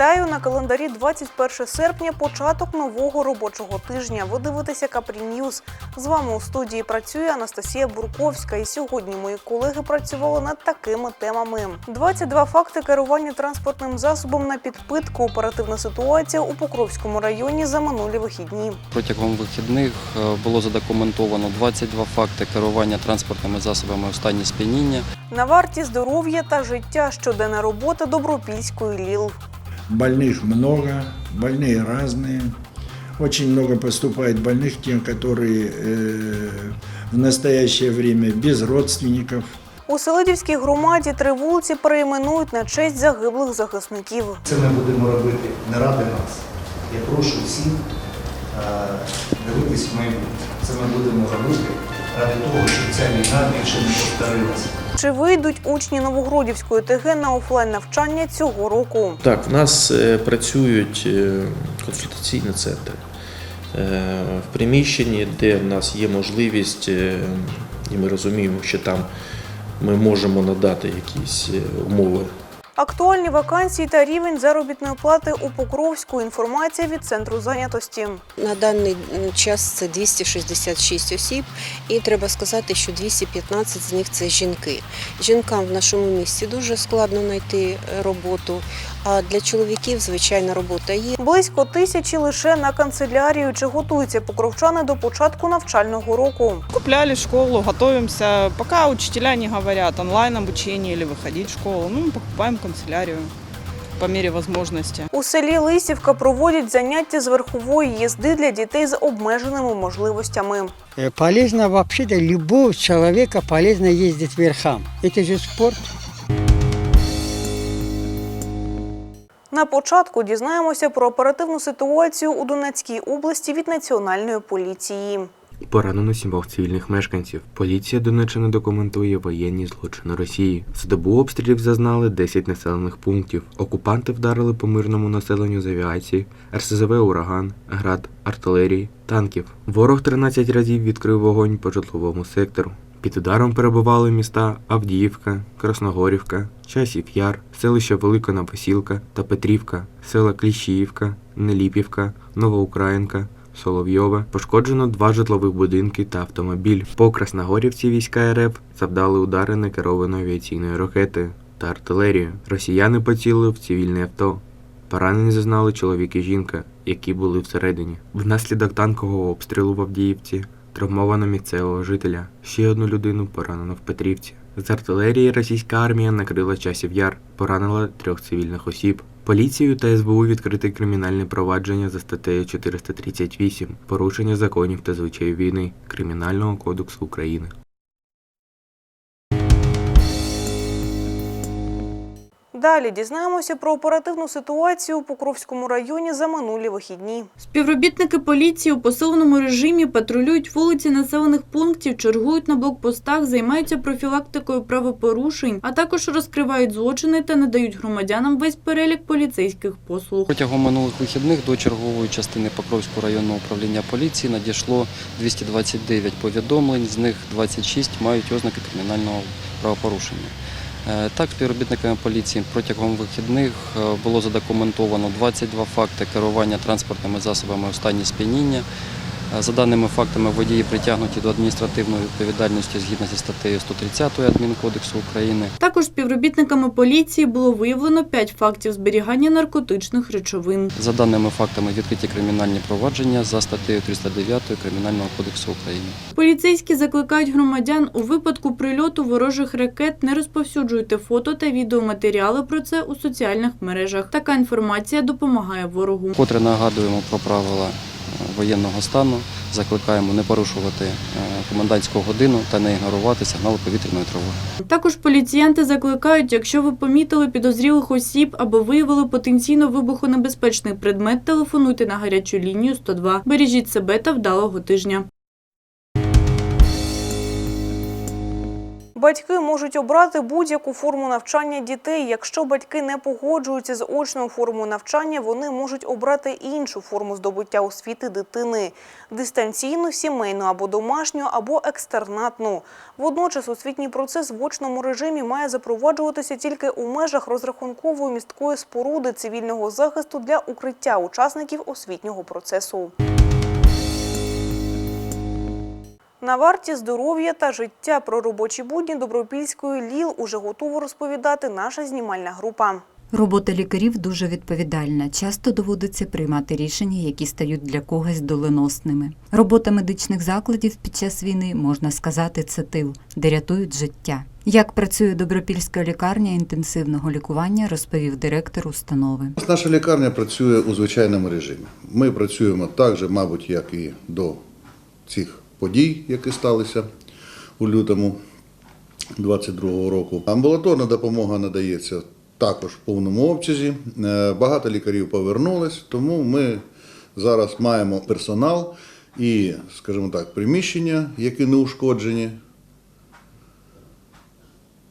Вітаю на календарі 21 серпня, початок нового робочого тижня. Ви дивитеся Капрі Ньюз. З вами у студії працює Анастасія Бурковська. І сьогодні мої колеги працювали над такими темами: 22 факти керування транспортним засобом на підпитку. Оперативна ситуація у Покровському районі за минулі вихідні. Протягом вихідних е, було задокументовано 22 факти керування транспортними засобами у стані сп'яніння. На варті здоров'я та життя щоденна робота Добропільської ЛІЛ. Больных много, больные разные. Очень много поступает больных, те, которые э, в настоящее время без родственников. У Селидівській громаді три вулиці перейменують на честь загиблих захисників. Це ми будемо робити не ради нас. Я прошу всіх е, дивитись в майбутнє. Це ми будемо робити ради того, щоб ця війна більше не повторилася. Чи вийдуть учні Новогродівської ТГ на офлайн навчання цього року? Так, в нас е, працюють е, консультаційні центри е, в приміщенні, де в нас є можливість, і ми розуміємо, що там ми можемо надати якісь умови Актуальні вакансії та рівень заробітної плати у Покровську. Інформація від центру зайнятості. На даний час це 266 осіб, і треба сказати, що 215 з них це жінки. Жінкам в нашому місті дуже складно знайти роботу. А для чоловіків, звичайно, робота є. Близько тисячі лише на канцелярію. Чи готуються покровчани до початку навчального року? Купляли школу, готовимся. Пока учителя не говорят онлайн обучение или выходить в школу, ну, мы покупаем канцелярию по мере возможности. У селі Лисівка проводять заняття з верхової їзди для дітей з обмеженими можливостями. Э, Полезно вообще-то любого человека полезно ездить верхам. Это же спорт. На початку дізнаємося про оперативну ситуацію у Донецькій області від національної поліції. Поранено сімох цивільних мешканців. Поліція Донеччини документує воєнні злочини Росії. За добу обстрілів зазнали 10 населених пунктів. Окупанти вдарили по мирному населенню з авіації, РСЗВ Ураган, град, артилерії, танків. Ворог 13 разів відкрив вогонь по житловому сектору. Під ударом перебували міста Авдіївка, Красногорівка, Часів Яр, селища Велика Новосілка та Петрівка, села Кліщіївка, Неліпівка, Новоукраїнка, Соловйове пошкоджено два житлових будинки та автомобіль. По Красногорівці війська РФ завдали удари некерованої авіаційної ракети та артилерію. Росіяни поцілили в цивільне авто. Поранені зазнали чоловік і жінка, які були всередині. Внаслідок танкового обстрілу в Авдіївці травмовано місцевого жителя. Ще одну людину поранено в Петрівці. З артилерії російська армія накрила часів яр, поранила трьох цивільних осіб. Поліцією та СБУ відкрите кримінальне провадження за статтею 438 порушення законів та звичаїв війни Кримінального кодексу України. Далі дізнаємося про оперативну ситуацію у Покровському районі за минулі вихідні. Співробітники поліції у посиленому режимі патрулюють вулиці населених пунктів, чергують на блокпостах, займаються профілактикою правопорушень, а також розкривають злочини та надають громадянам весь перелік поліцейських послуг. Протягом минулих вихідних до чергової частини Покровського районного управління поліції надійшло 229 повідомлень, з них 26 мають ознаки кримінального правопорушення. Е, Так, співробітниками поліції протягом вихідних е, було задокументовано 22 факти керування транспортними засобами у стані сп'яніння. Е, За даними фактами, водії притягнуті до адміністративної відповідальності згідно зі статтею 130 Адмінкодексу України. Також співробітниками поліції було виявлено 5 фактів зберігання наркотичних речовин. За даними фактами, відкриті кримінальні провадження за статтею 309 Кримінального кодексу України. Поліцейські закликають громадян у випадку прильоту ворожих ракет не розповсюджуйте фото та відеоматеріали про це у соціальних мережах. Така інформація допомагає ворогу. Вкотре нагадуємо про правила воєнного стану, закликаємо не порушувати е, комендантську годину та не ігнорувати сигнали повітряної тривоги. Також поліціянти закликають, якщо ви помітили підозрілих осіб або виявили потенційно вибухонебезпечний предмет, телефонуйте на гарячу лінію 102. Бережіть себе та вдалого тижня. Батьки можуть обрати будь-яку форму навчання дітей. Якщо батьки не погоджуються з очною формою навчання, вони можуть обрати іншу форму здобуття освіти дитини – дистанційну, сімейну або домашню, або екстернатну. Водночас освітній процес в очному режимі має запроваджуватися тільки у межах розрахункової місткої споруди цивільного захисту для укриття учасників освітнього процесу. На варті здоров'я та життя про робочі будні Добропільської ЛІЛ уже готова розповідати наша знімальна група. Робота лікарів дуже відповідальна. Часто доводиться приймати рішення, які стають для когось доленосними. Робота медичних закладів під час війни, можна сказати, це тил, де рятують життя. Як працює Добропільська лікарня інтенсивного лікування, розповів директор установи. Наша лікарня працює у звичайному режимі. Ми працюємо так же, мабуть, як і до цих подій, які сталися у лютому 2022 року. Амбулаторна допомога надається також в повному обсязі. Е, Багато лікарів повернулись, тому ми зараз маємо персонал і, скажімо так, приміщення, які не ушкоджені.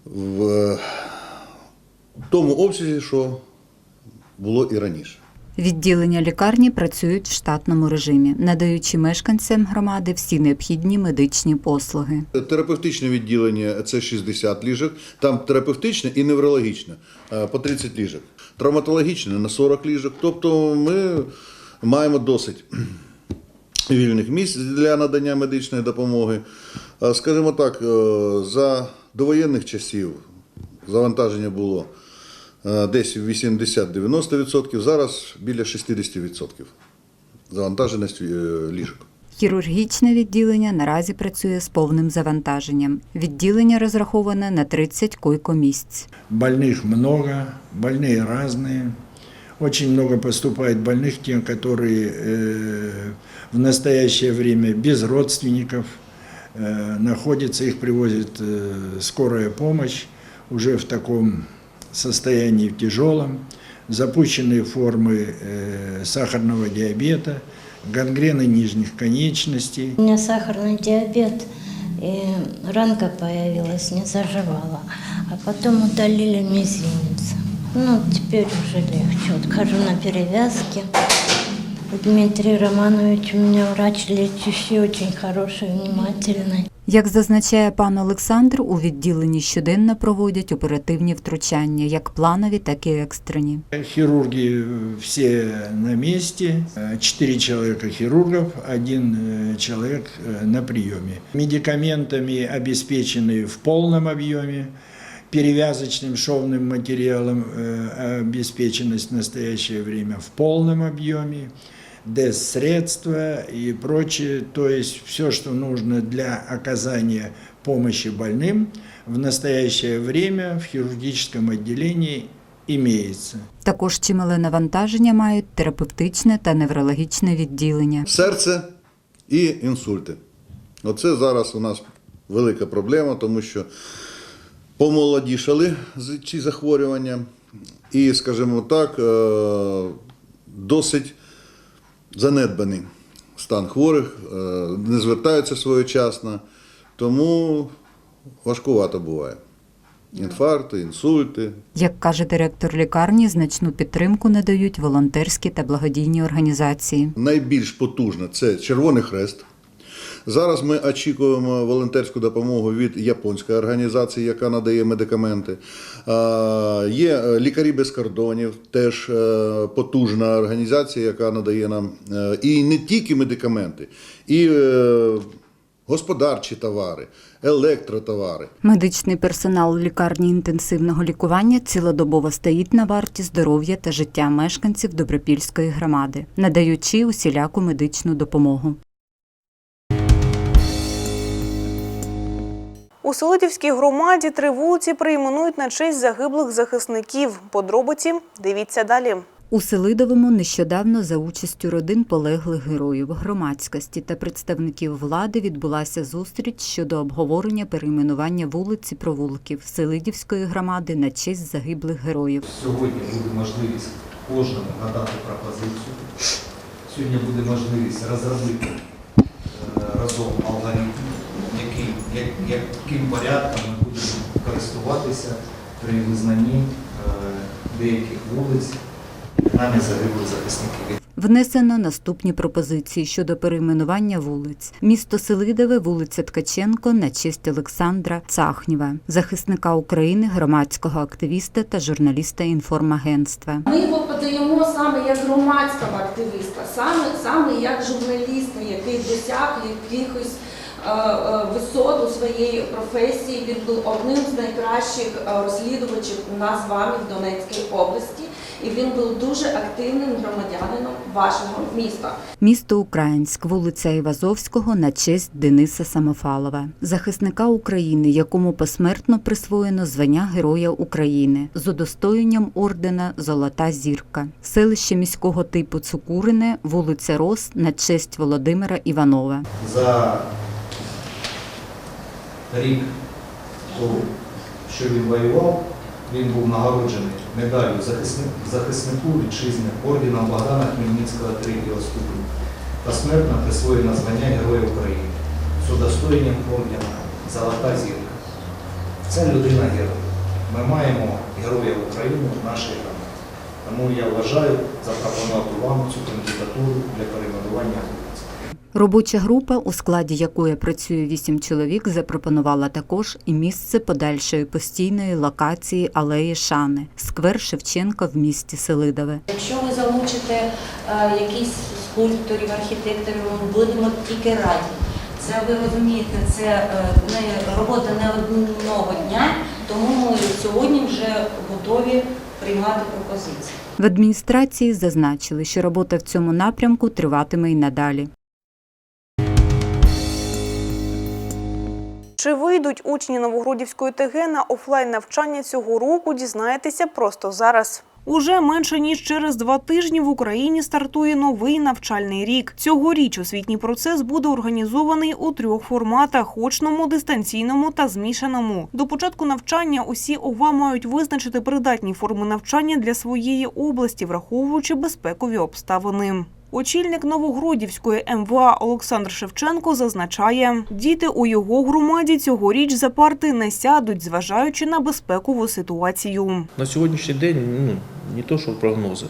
В тому обсязі, що було і раніше. Відділення лікарні працюють в штатному режимі, надаючи мешканцям громади всі необхідні медичні послуги. Терапевтичне відділення це 60 ліжок, там терапевтичне і неврологічне е, по 30 ліжок. Травматологічне на 40 ліжок. Тобто ми маємо досить вільних місць для надання медичної допомоги. Е, Скажімо так, е, за довоєнних часів завантаження було десь 80-90%, зараз біля 60% завантаженість е, ліжок. Хірургічне відділення наразі працює з повним завантаженням. Відділення розраховане на 30 койкомісць. Больных много, больные разные. Очень много поступает больных, те, которые э, в настоящее время без родственников э, находятся, их привозит э, скорая помощь уже в таком состоянии тяжелом, запущенные формы э, сахарного диабета, гангрены нижних конечностей. У меня сахарный диабет, и ранка появилась, не заживала. А потом удалили мизинец. Ну, теперь уже легче. Вот хожу на перевязке. Дмитрий Романович у меня врач лечащий, очень хороший, внимательный. Як зазначає пан Олександр, у відділенні щоденно проводять оперативні втручання, як планові, так і екстрені. Хирурги все на месте, Э, четыре человека хирургов, один э, человек э, на приеме. Медикаментами обеспечены в полном объеме, перевязочным шовным материалом э, обеспеченность в настоящее время в полном объеме, средства и прочее, то есть все, что нужно для оказания помощи больным в настоящее время в хирургическом отделении имеется. Також чимале навантаження мають терапевтичне та неврологічне відділення. серце і інсульти. Оце зараз у нас велика проблема, тому що помолодішали з- ці захворювання, і, скажімо так, е, досить занедбаний стан хворих, е, не звертаються своєчасно, тому важкувато буває. Інфаркти, інсульти, Як каже директор лікарні, значну підтримку надають волонтерські та благодійні організації. Найбільш потужна це Червоний Хрест. Зараз ми очікуємо волонтерську допомогу від японської організації, яка надає медикаменти. Є е, лікарі без кордонів, теж е, потужна організація, яка надає нам е, і не тільки медикаменти, і господарчі товари, електротовари. Медичний персонал лікарні інтенсивного лікування цілодобово стоїть на варті здоров'я та життя мешканців Добропільської громади, надаючи усіляку медичну допомогу. У Селидівській громаді три вулиці перейменують на честь загиблих захисників. Подробиці дивіться далі. У Селидовому нещодавно за участю родин полеглих героїв, громадськості та представників влади відбулася зустріч щодо обговорення перейменування вулиць і провулків Селидівської громади на честь загиблих героїв. Сьогодні буде можливість кожному надати пропозицію. Сьогодні буде можливість розробити е, разом алгоритм, яким порядком ми будемо користуватися при визнанні е, деяких вулиць нами загиблих захисників. Внесено наступні пропозиції щодо перейменування вулиць: місто Селидове, вулиця Ткаченко на честь Олександра Цахнєва, захисника України, громадського активіста та журналіста інформагентства. Ми його подаємо саме як громадського активіста, саме, саме як журналіста, який досяг якихось висот у своєї професії. Він був одним з найкращих е, розслідувачів у нас з вами в Донецькій області, і він був дуже активним громадянином вашого міста. Місто Українськ, вулиця Івазовського на честь Дениса Самофалова, захисника України, якому посмертно присвоєно звання Героя України з удостоєнням ордена Золота зірка, селище міського типу Цукурине, вулиця Рос на честь Володимира Іванова. За рік того, що він воював, він був нагороджений медаллю захисник- захиснику вітчизни орденом Богдана Хмельницького третього ступеня та смертно присвоєно звання Героя України з удостоєнням ордена Золота зірка. Це людина герой. Ми маємо Героя України в нашій громаді. Тому я вважаю запропонувати вам цю кандидатуру для перейменування. Робоча група, у складі якої працює вісім чоловік, запропонувала також і місце подальшої постійної локації алеї Шани, сквер Шевченка в місті Селидове. Якщо ви залучите е, якісь скульпторів, архітекторів, ми будемо тільки раді. Це ви розумієте, це е, не робота не одного дня, тому ми сьогодні вже готові приймати пропозиції. В адміністрації зазначили, що робота в цьому напрямку триватиме й надалі. Чи вийдуть учні Новогродівської ТГ на офлайн навчання цього року, дізнаєтеся просто зараз. Уже менше ніж через два тижні в Україні стартує новий навчальний рік. Цьогоріч освітній процес буде організований у трьох форматах: очному, дистанційному та змішаному. До початку навчання усі ОВА мають визначити придатні форми навчання для своєї області, враховуючи безпекові обставини. Очільник Новогродівської МВА Олександр Шевченко зазначає, діти у його громаді цьогоріч за парти не сядуть, зважаючи на безпекову ситуацію. На сьогоднішній день ну, не то, що прогнози,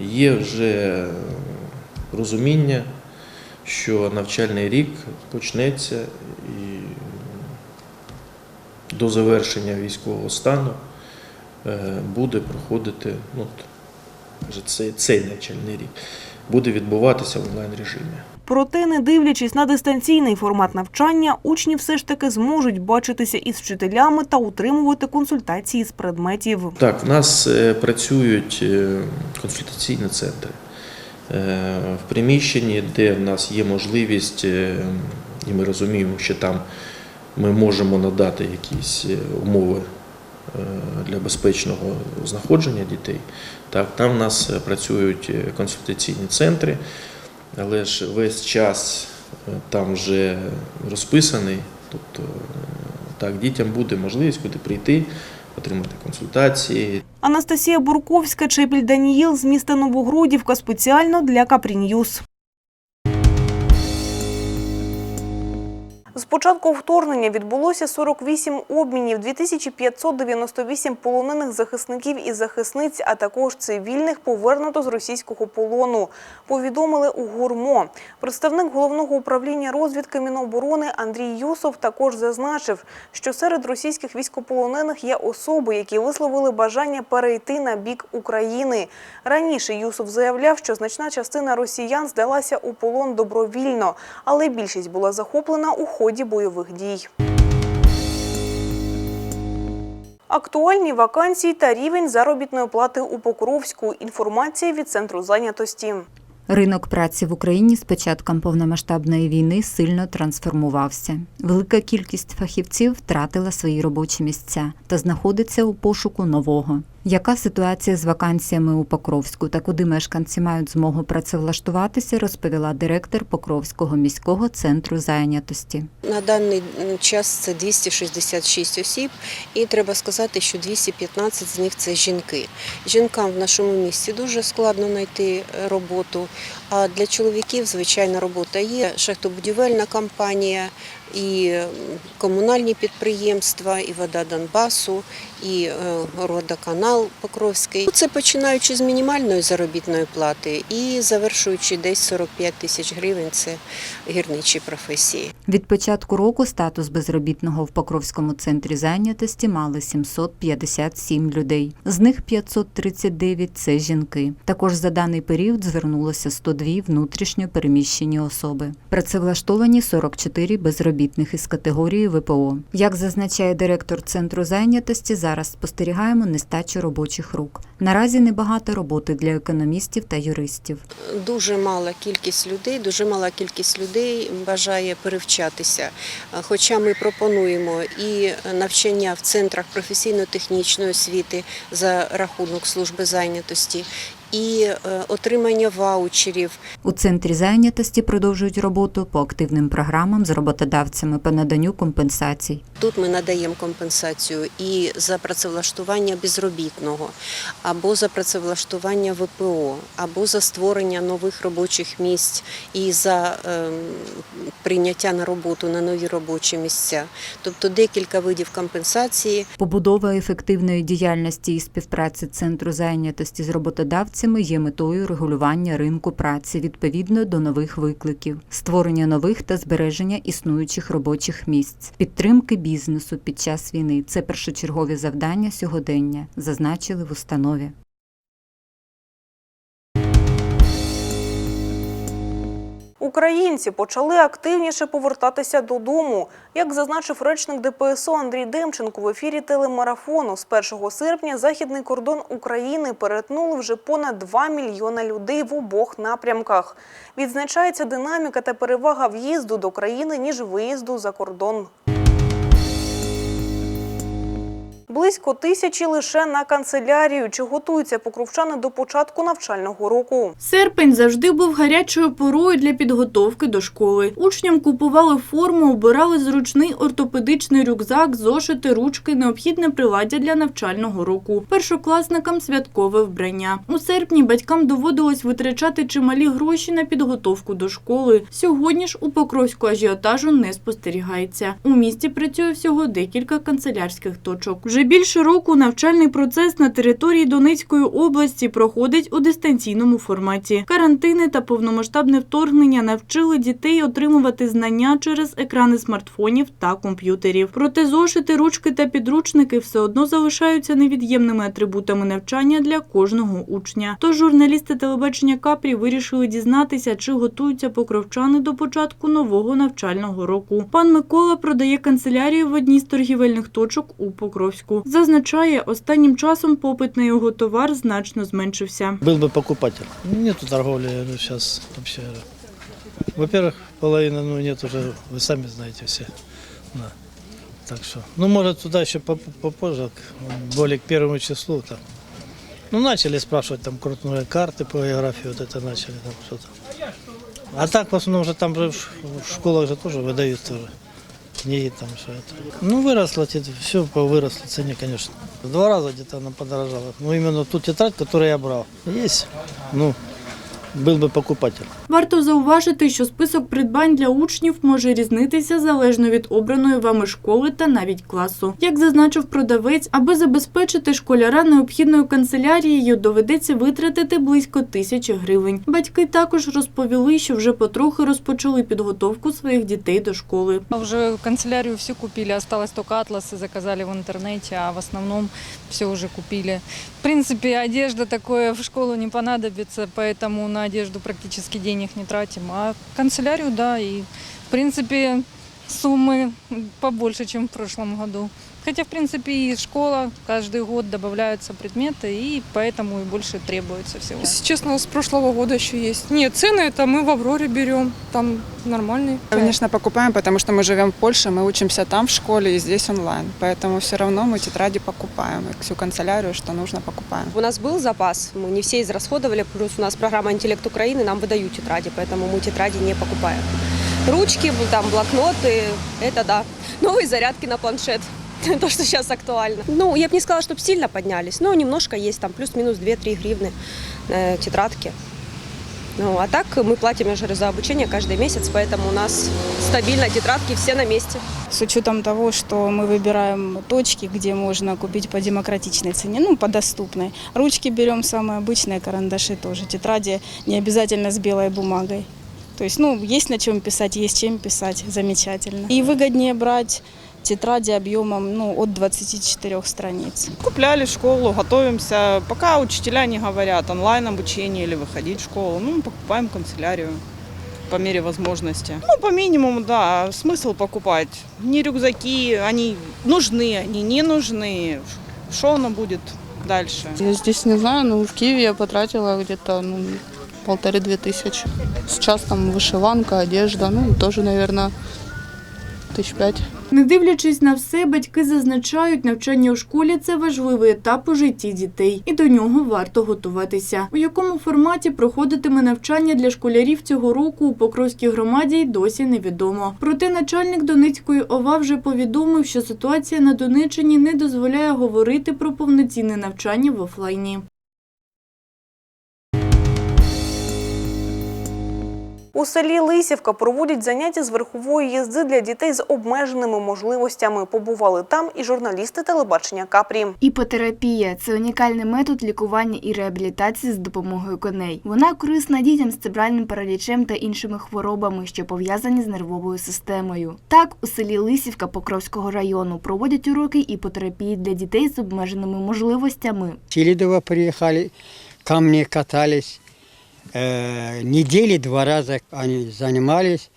є вже розуміння, що навчальний рік почнеться і до завершення військового стану е, буде проходити ну, вже цей, цей навчальний рік, буде відбуватися в онлайн режимі. Проте, не дивлячись на дистанційний формат навчання, учні все ж таки зможуть бачитися із вчителями та утримувати консультації з предметів. Так, в нас е, працюють е, консультаційні центри Е, в приміщенні, де в нас є можливість, і ми розуміємо, що там ми можемо надати якісь умови для безпечного знаходження дітей. Так, там в нас е, працюють е, консультаційні центри, але ж весь час е, там вже розписаний. Тобто, е, так, дітям буде можливість куди прийти, отримати консультації. Анастасія Бурковська, Чепіль Даніїл з міста Новогродівка спеціально для Капріньюз. З початку вторгнення відбулося 48 обмінів, 2598 полонених захисників і захисниць, а також цивільних повернуто з російського полону. Повідомили у ГУРМО. Представник головного управління розвідки Міноборони Андрій Юсов також зазначив, що серед російських військополонених є особи, які висловили бажання перейти на бік України. Раніше Юсов заявляв, що значна частина росіян здалася у полон добровільно, але більшість була захоплена у ході бойових дій. Актуальні вакансії та рівень заробітної плати у Покровську. Інформація від центру зайнятості. Ринок праці в Україні з початком повномасштабної війни сильно трансформувався. Велика кількість фахівців втратила свої робочі місця та знаходиться у пошуку нового. Яка ситуація з вакансіями у Покровську та куди мешканці мають змогу працевлаштуватися, розповіла директор Покровського міського центру зайнятості. На даний час це 266 осіб, і треба сказати, що 215 з них це жінки. Жінкам в нашому місті дуже складно знайти е, роботу. А для чоловіків звичайна робота є. Шахтобудівельна компанія, і комунальні підприємства, і вода Донбасу, і е, Родоканал Покровський. Це починаючи з мінімальної заробітної плати і завершуючи десь 45 тисяч гривень. Це гірничі професії. Від початку року статус безробітного в Покровському центрі зайнятості мали 757 людей. З них 539 – це жінки. Також за даний період звернулося 102 внутрішньо переміщені особи. Працевлаштовані 44 безробітних із категорії ВПО. Як зазначає директор центру зайнятості, зараз спостерігаємо нестачу робочих рук. Наразі небагато роботи для економістів та юристів. Дуже мала кількість людей, дуже мала кількість людей бажає перевчатися. Хоча ми пропонуємо і навчання в центрах професійно-технічної освіти за рахунок служби зайнятості, і е, отримання ваучерів. У центрі зайнятості продовжують роботу по активним програмам з роботодавцями по наданню компенсацій. Тут ми надаємо компенсацію і за працевлаштування безробітного, або за працевлаштування ВПО, або за створення нових робочих місць і за ем, прийняття на роботу на нові робочі місця. Тобто декілька видів компенсації. Побудова ефективної діяльності і співпраці центру зайнятості з роботодавцями є метою регулювання ринку праці відповідно до нових викликів, створення нових та збереження існуючих робочих місць, підтримки бізнесу під час війни це першочергові завдання сьогодення, зазначили в установі. Українці почали активніше повертатися додому. Як зазначив речник ДПСО Андрій Демченко в ефірі телемарафону, з 1 серпня західний кордон України перетнули вже понад 2 мільйона людей в обох напрямках. Відзначається динаміка та перевага в'їзду до країни ніж виїзду за кордон. Близько тисячі лише на канцелярію. Чи готуються покровчани до початку навчального року? Серпень завжди був гарячою порою для підготовки до школи. Учням купували форму, обирали зручний ортопедичний рюкзак, зошити, ручки, необхідне приладдя для навчального року. Першокласникам святкове вбрання. У серпні батькам доводилось витрачати чималі гроші на підготовку до школи. Сьогодні ж у Покровську ажіотажу не спостерігається. У місті працює всього декілька канцелярських точок. Вже більше року навчальний процес на території Донецької області проходить у дистанційному форматі. Карантини та повномасштабне вторгнення навчили дітей отримувати знання через екрани смартфонів та комп'ютерів. Проте зошити, ручки та підручники все одно залишаються невід'ємними атрибутами навчання для кожного учня. Тож журналісти телебачення Капрі вирішили дізнатися, чи готуються покровчани до початку нового навчального року. Пан Микола продає канцелярію в одній з торгівельних точок у Покровську Зазначає, останнім часом попит на його товар значно зменшився. Был бы покупатель. Нету торговли ну, сейчас вообще. Во-первых, половины ну, нет уже, вы сами знаете все. Да. Так что, ну, может, туда еще поп- попозже, к- более к первому числу. Там. Ну, начали спрашивать там крупные карты по географии, вот это начали там что-то. А так, в основном, уже там же в ш- в школах же тоже выдают тоже книги там все это. Ну, выросло, все выросло в цене, конечно. В два раза где-то она подорожала. Ну, именно ту тетрадь, которую я брал. Есть, ну, был бы покупатель. Варто зауважити, що список придбань для учнів може різнитися залежно від обраної вами школи та навіть класу. Як зазначив продавець, аби забезпечити школяра необхідною канцелярією, доведеться витратити близько тисячі гривень. Батьки також розповіли, що вже потрохи розпочали підготовку своїх дітей до школи. Уже канцелярию все купили, осталось только атласы заказали в интернете, а в основном все уже купили. В принципе, одежда такое в школу не понадобится, поэтому на одежду практически денег не тратим. А канцелярию, да, и в принципе суммы побольше, чем в прошлом году. Хотя, в принципе, и школа, каждый год добавляются предметы, и поэтому и больше требуется всего. Если честно, с прошлого года еще есть. Нет, цены это мы в Авроре берем, там нормальные. Конечно, покупаем, потому что мы живем в Польше, мы учимся там в школе и здесь онлайн. Поэтому все равно мы тетради покупаем. И всю канцелярию, что нужно, покупаем. У нас был запас, мы не все израсходовали, плюс у нас программа «Интеллект Украины», нам выдают тетради, поэтому мы тетради не покупаем. Ручки, там блокноты, это да. Новые зарядки на планшет. То, что сейчас актуально. Ну, я бы не сказала, чтобы сильно поднялись, но немножко есть, там плюс-минус 2-3 гривны э, тетрадки. Ну, а так мы платим, я же говорю, за обучение каждый месяц, поэтому у нас стабильно тетрадки все на месте. С учетом того, что мы выбираем точки, где можно купить по демократичной цене, ну, по доступной. Ручки берем самые обычные, карандаши тоже. Тетради не обязательно с белой бумагой. То есть, ну, есть на чем писать, есть чем писать, замечательно. И выгоднее брать тетради объемом ну, от 24 страниц. Купляли школу, готовимся. Пока учителя не говорят онлайн обучение или выходить в школу, ну, покупаем канцелярию по мере возможности. Ну, по минимуму, да, смысл покупать. Не рюкзаки, они нужны, они не нужны. Что оно будет дальше? Я здесь не знаю, но в Киеве я потратила где-то ну, полторы-две тысячи. Сейчас там вышиванка, одежда, ну, тоже, наверное, тысяч пять. Не дивлячись на все, батьки зазначають, навчання у школі це важливий етап у житті дітей, і до нього варто готуватися. У якому форматі проходитиме навчання для школярів цього року у Покровській громаді й досі невідомо. Проте начальник Донецької ОВА вже повідомив, що ситуація на Донеччині не дозволяє говорити про повноцінне навчання в офлайні. У селі Лисівка проводять заняття з верхової їзди для дітей з обмеженими можливостями. Побували там і журналісти телебачення Капрі. Іпотерапія це унікальний метод лікування і реабілітації з допомогою коней. Вона корисна дітям з цебральним паралічем та іншими хворобами, що пов'язані з нервовою системою. Так, у селі Лисівка Покровського району проводять уроки іпотерапії для дітей з обмеженими можливостями. Селидово приехали, ко мне катались. Э, недели два раза они занимались,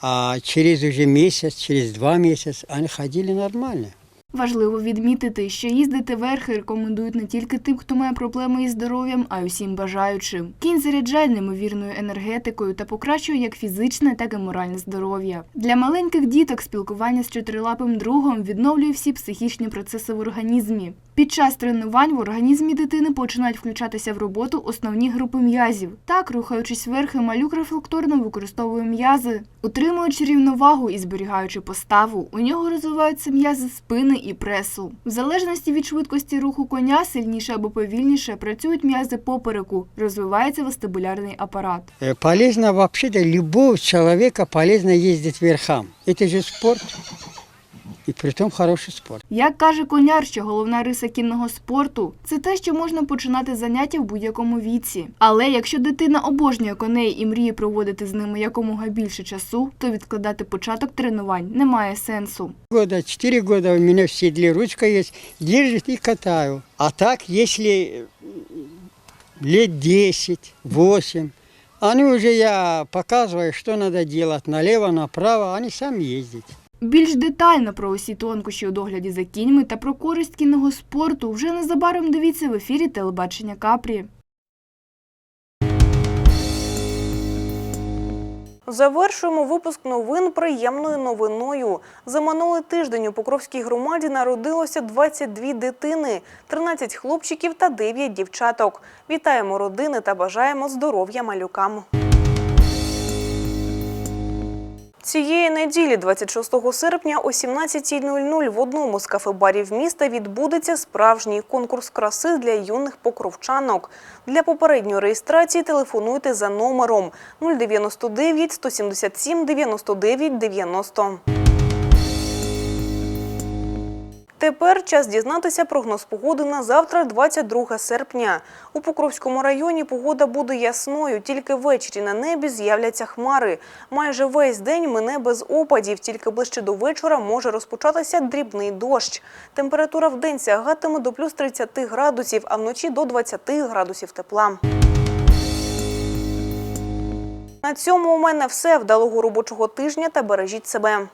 а через уже месяц, через два месяца они ходили нормально. Важливо відмітити, що їздити верхи рекомендують не тільки тим, хто має проблеми із здоров'ям, а й усім бажаючим. Кінь заряджає неймовірною енергетикою та покращує як фізичне, так і моральне здоров'я. Для маленьких діток спілкування з чотирилапим другом відновлює всі психічні процеси в організмі. Під час тренувань в організмі дитини починають включатися в роботу основні групи м'язів. Так, рухаючись верхи, малюк рефлекторно використовує м'язи, утримуючи рівновагу і зберігаючи поставу. У нього розвиваються м'язи спини і пресу. В залежності від швидкості руху коня, сильніше або повільніше, працюють м'язи попереку, розвивається вестибулярний апарат. Э, Полезно вообще-то любого человека полезно ездить верхам. Это же спорт. И притом хороший спорт. Як каже коняр, що головна риса кінного спорту це те, що можна починати заняття в будь-якому віці. Але якщо дитина обожнює коней і мріє проводити з ними якомога більше часу, то відкладати початок тренувань немає сенсу. Года, четыре года у меня в седле ручка есть, держит и катаю. А так, если лет 10, 8, они уже я показываю, что надо делать налево, направо, они сами ездят. Більш детально про усі тонкощі у догляді за кіньми та про користь кінного спорту вже незабаром дивіться в ефірі телебачення Капрі. Завершуємо випуск новин приємною новиною. За минулий тиждень у Покровській громаді народилося 22 дитини, 13 хлопчиків та 9 дівчаток. Вітаємо родини та бажаємо здоров'я малюкам. Цієї неділі, 26 серпня о 17.00 в одному з кафе-барів міста відбудеться справжній конкурс краси для юних покровчанок. Для попередньої реєстрації телефонуйте за номером 099 177 99 90. Тепер час дізнатися прогноз погоди на завтра, 22 серпня. У Покровському районі погода буде ясною, тільки ввечері на небі з'являться хмари. Майже весь день мине без опадів, тільки ближче до вечора може розпочатися дрібний дощ. Температура в день сягатиме до плюс 30 градусів, а вночі до 20 градусів тепла. На цьому у мене все. Вдалого робочого тижня та бережіть себе.